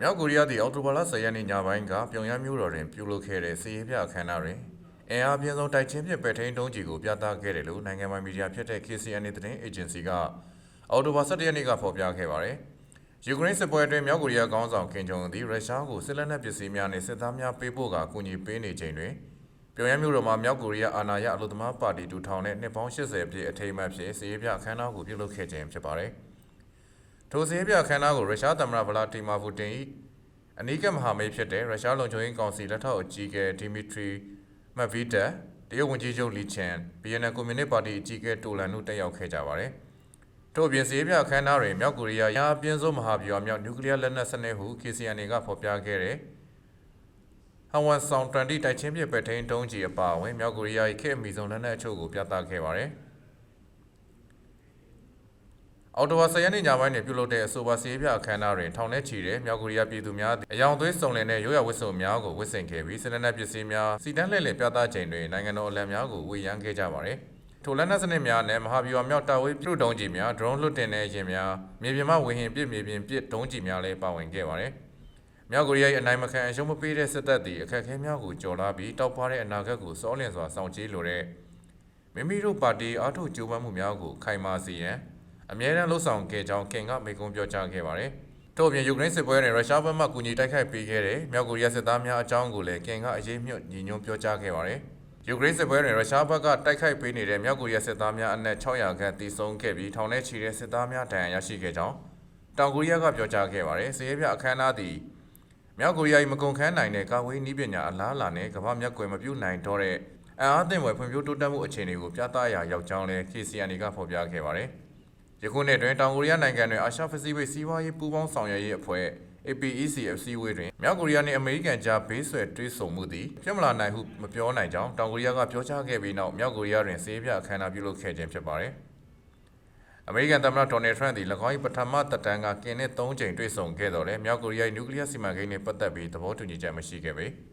မြောက်ကိုရီးယားသည်အော်တိုဘာလ10ရက်နေ့ညပိုင်းကပြုံရမ်းမြို့တော်တွင်ပြုလုပ်ခဲ့တဲ့စီးရေးပြအခမ်းအနားတွင်အင်အားပြင်းဆုံးတိုက်ချင်းဖြင့်ပယ်ထိန်တုံးကြီးကိုပြသခဲ့တယ်လို့နိုင်ငံပိုင်မီဒီယာဖြစ်တဲ့ KCNA သတင်းအေဂျင်စီကအော်တိုဘာ17ရက်နေ့ကဖော်ပြခဲ့ပါတယ်။ယူကရိန်းစစ်ပွဲအတွင်းမြောက်ကိုရီးယားခေါင်းဆောင်ကင်ဂျုံသည်ရုရှားကိုစစ်လက်နက်ပစ္စည်းများနှင့်စစ်သားများပေးပို့ကာကူညီပေးနေချိန်တွင်ပြုံရမ်းမြို့တော်မှာမြောက်ကိုရီးယားအာဏာရအလို့သမားပါတီတူထောင်တဲ့နှစ်ပေါင်း80ပြည့်အထိမ်းအမှတ်ဖြစ်စီးရေးပြအခမ်းအနားကိုပြုလုပ်ခဲ့ခြင်းဖြစ်ပါတယ်။ ထိုစီးရေးပြအခမ်းအနားကိုရုရှားသမ္မတဗလာတီမာပူတင်၏အနီးကပ်မဟာမိတ်ဖြစ်တဲ့ရုရှားလုံခြုံရေးကောင်စီလက်ထောက်အကြီးအကဲဒီမီထရီမက်ဗီတာတရုတ်ဝန်ကြီးချုပ်လီချန်ဘီယန်ကွန်မြူနစ်ပါတီအကြီးအကဲတိုလန်တို့တက်ရောက်ခဲ့ကြပါတယ်။ထို့အပြင်စီးပြအခမ်းအနားတွင်မြောက်ကိုရီးယားရာအပြင်းဆုံးမဟာဗျူဟာမြောက်နျူကလ িয়ার လက်နက်စနစ်ဟု KCNA ကဖော်ပြခဲ့တဲ့ဟန်ဝမ်ဆောင်20တိုက်ချင်းပြပဲ့ထိန်တုံးကြီးအပါအဝင်မြောက်ကိုရီးယား၏ခေတ်အမီဆုံးလက်နက်အချို့ကိုပြသခဲ့ပါတယ်။ အော်တိုဝါဆယ်ရက်နေ့ညပိုင်းတွင်ပြုလုပ်တဲ့အဆိုပါစီးပြအခမ်းအနားတွင်ထောင်ထဲချီတဲ့မြောက်ကိုရီးယားပြည်သူများအယောင်သွေးစုံလင်တဲ့ရိုးရာဝတ်စုံများကိုဝတ်ဆင်ခဲ့ပြီးစစ်လက်နက်ပစ္စည်းများစီတန်းလှည့်လည်ပြသချိန်တွင်နိုင်ငံတော်အလံများကိုဝေယမ်းခဲ့ကြပါတယ်။ထိုလက်နက်စနစ်များနဲ့မဟာဗျူဟာမြောက်တာဝေးပြုဒုံးကြီးများဒရုန်းလွတ်တင်တဲ့ယာဉ်များမြေပြင်မှဝေဟင်ပစ်မြေပြင်ပစ်ဒုံးကြီးများလည်းပါဝင်ခဲ့ပါတယ်။မြောက်ကိုရီးယား၏အနိုင်မခံအရှုံးမပေးတဲ့စစ်တပ်သည်အခက်အခဲများကိုကျော်လွှားပြီးတောက်ပတဲ့အနာဂတ်ကိုစောလင့်စွာဆောင်ကြည့်လိုတဲ့မိမိတို့ပါတီအားထုတ်ကြိုးပမ်းမှုများကိုခိုင်မာစေရန် အမြဲတမ်းလှုပ်ဆောင်ခဲ့ကြောင်းကင်ကမိကုံးပြောကြားခဲ့ပါတယ်။ထို့အပြင်ယူကရိန်းစစ်ပွဲတွင်ရုရှားဘက်မှကူညီတိုက်ခိုက်ပေးခဲ့တဲ့မြောက်ကိုရီးယားစစ်သားများအကြောင်းကိုလည်းကင်ကအရေးမြှုပ်ညီညွတ်ပြောကြားခဲ့ပါတယ်။ယူကရိန်းစစ်ပွဲတွင်ရုရှားဘက်ကတိုက်ခိုက်ပေးနေတဲ့မြောက်ကိုရီးယားစစ်သားများအနက်600ခန့်တည်ဆုံခဲ့ပြီးထောင်ထဲချီတဲ့စစ်သားများဒဏ်ရာရရှိခဲ့ကြောင်းတောင်ကိုရီးယားကပြောကြားခဲ့ပါတယ်။စစ်ရေးပြအခမ်းအနားသည်မြောက်ကိုရီးယား၏မကုန်ခန်းနိုင်တဲ့ကာဝေးနည်းပညာအလားအလာနဲ့ကမ္ဘာမျက်ကွယ်မပြုတ်နိုင်တော့တဲ့အင်အားသင့်ဝယ်ဖွံ့ဖြိုးတိုးတက်မှုအခြေအနေကိုပြသရာရောက်ကြောင်းလည်း KCNA ကဖော်ပြခဲ့ပါတယ်။ ယခုနှစ်တွင်တောင်ကိုရီးယားနိုင်ငံတွင်အာရှပစိဖိတ်စီးပွားရေးပူးပေါင်းဆောင်ရွက်ရေးအဖွဲ့ APEC အစည်းအဝေးတွင်မြောက်ကိုရီးယားနှင့်အမေရိကန်ကြားဘေးဆွယ်တွဲဆုံမှုသည်ဖြစ်မလာနိုင်ဟုမပြောနိုင်ကြောင်းတောင်ကိုရီးယားကပြောကြားခဲ့ပြီးနောက်မြောက်ကိုရီးယားတွင်စေးပြအခမ်းအနားပြုလုပ်ခဲ့ခြင်းဖြစ်ပါတယ်။အမေရိကန်သမ္မတဒေါ်နယ်ထရန့်သည်၎င်း၏ပထမသက်တမ်းကကင်နှင့်၃ကြိမ်တွေ့ဆုံခဲ့တော်လဲမြောက်ကိုရီးယား၏နျူကလ িয়ার စီမံကိန်းနှင့်ပတ်သက်ပြီးသဘောတူညီချက်မရှိခဲ့ပေ။